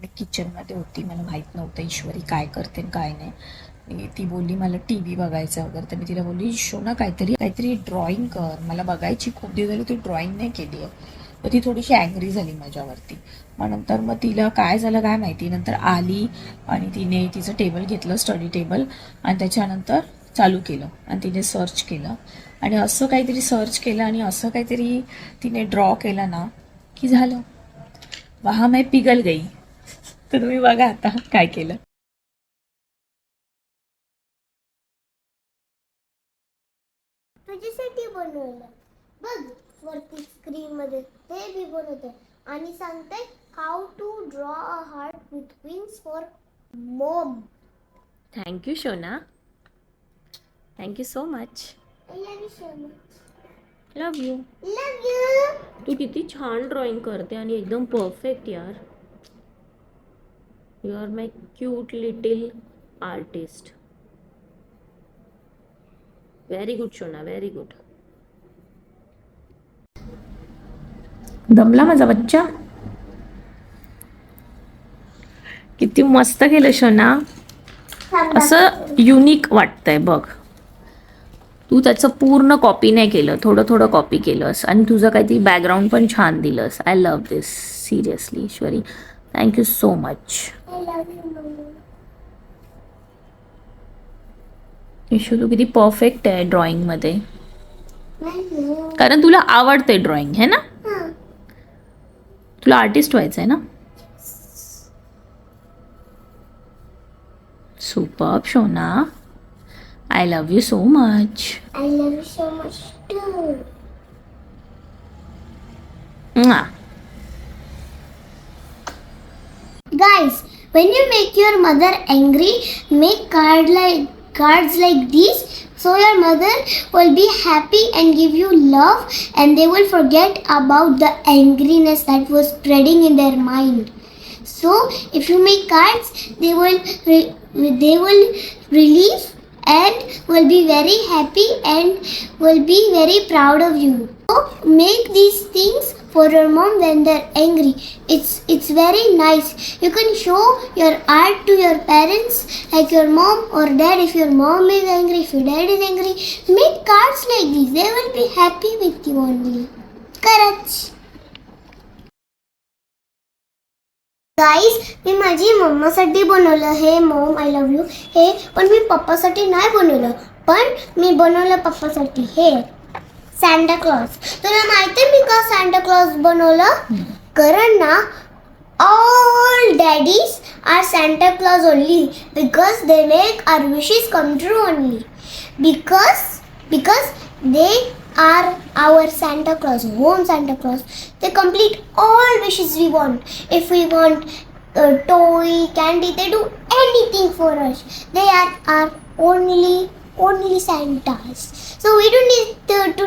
मी किचनमध्ये होती मला माहीत नव्हतं ईश्वरी काय करते काय नाही. ती बोलली मला टी व्ही बघायचा वगैरे. तर मी तिला बोलली शो ना काहीतरी काहीतरी ड्रॉइंग कर. मला बघायची खूप दिवस झाली तू ड्रॉइंग नाही केली आहे. तर ती थोडीशी अँग्री झाली माझ्यावरती. मग नंतर मग तिला काय झालं काय माहिती नंतर आली आणि तिने तिचं टेबल घेतलं स्टडी टेबल आणि त्याच्यानंतर चालू केलं आणि तिने सर्च केलं. आणि असं काहीतरी सर्च केलं आणि असं काहीतरी तिने ड्रॉ केलं ना की झालं. वहा मैं पिघल गई. तर तुम्ही बघा आता काय केलं. तुझ्यासाठी बनवलं. बघ वरती स्क्रीन मध्ये ते बी बनवते. आणि सांगते how to draw a heart with wings for mom thank you शोना thank you so much I love you so much love you love you तू किती छान ड्रॉइंग करते आणि एकदम परफेक्ट यार. You are my cute little artist very good शोना very good दमला माझा बच्चा. किती मस्त केलं शोना असं युनिक वाटतंय बघ. तू त्याचं पूर्ण कॉपी नाही केलं थोडं थोडं कॉपी केलंस. आणि तुझं काहीतरी बॅकग्राऊंड पण छान दिलंस. I love this seriously Ishwari thank you so much I love you mummy Ishu तू किती परफेक्ट आहे ड्रॉइंगमध्ये नाही कारण तुला आवडते ड्रॉइंग है ना? तुला आर्टिस्ट व्हायचं आहे ना? सुपर शोना I love you so much I love you so much too guys when you make your mother angry make card like cards like these so your mother will be happy and give you love and they will forget about the angriness that was spreading in their mind. So if you make cards they will they will relieve and will be very happy and will be very proud of you. So make these things for your mom when they're angry it's it's very nice you can show your art to your parents like your mom or dad if your mom is angry if your dad is angry make cards like these they will be happy with you only correct guys मी माझी मम्मासाठी बनवलं हे mom I love you हे पण मी पप्पासाठी नाही बनवलं पण मी बनवलं पप्पासाठी हे सॅन्टा क्लॉज तुला माहिती आहे मी का सॅन्टा क्लॉज बनवलं कारण ना all daddies are Santa Claus only because they make our wishes come true only because because they are our Santa Claus, home Santa Claus. They complete all wishes we want. If we want a toy, candy, they do anything for us. They are our only only Santas. So we don't need to, to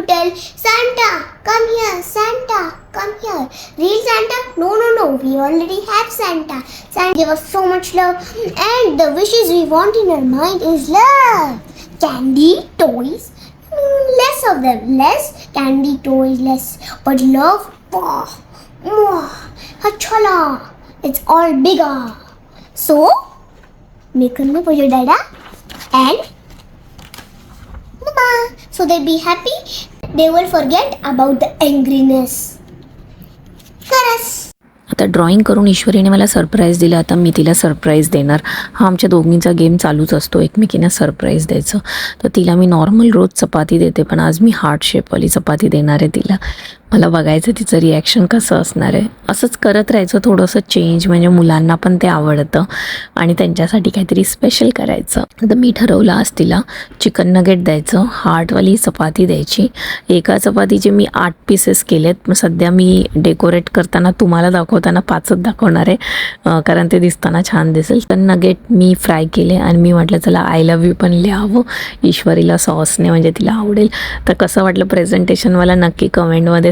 We already have Santa. Santa give us so much love, and the wishes we want in our mind is love, candy, toys. mm, Less of them, less candy, toys, less. But love, oh, oh, achala. It's all bigger. So make a one for your dada and mama. So they be happy. They will forget about the angriness. आता drawing करून ईश्वरीने मला surprise दिलं. आता मी तिला surprise देणार. हा आमच्या दोघींचा गेम चालूच असतो. एकमेकींना सरप्राईज द्यायचं. तर तिला मी नॉर्मल रोज चपाती देते पण आज मी हार्ट शेपवाली चपाती देणार आहे तिला. मला बघायचं तिचं रिॲक्शन कसं असणार आहे. असंच करत राहायचं थोडंसं चेंज म्हणजे मुलांना पण ते आवडतं आणि त्यांच्यासाठी काहीतरी स्पेशल करायचं. तर मी ठरवलं आज तिला चिकन नगेट द्यायचं हार्टवाली चपाती द्यायची. एका चपातीचे मी आठ पीसेस केलेत. मग सध्या मी डेकोरेट करताना तुम्हाला दाखवताना पाचच दाखवणार आहे. कारण ते दिसताना छान दिसेल. तर नगेट मी फ्राय केले आणि मी म्हटलं चला आय लव्ह यू पण लिहावं. ईश्वरीला सॉसने म्हणजे तिला आवडेल. तर कसं वाटलं प्रेझेंटेशन मला? नक्की कमेंटमध्ये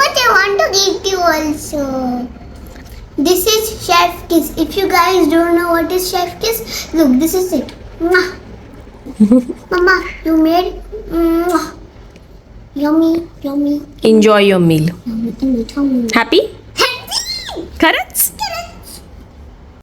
Kiss. If you guys don't know what is Chef Kiss, look, this is it. Mwah. Mama, you made mwah. yummy, yummy. Enjoy your meal. Yummy, yummy, yummy. Happy? Happy! Correct?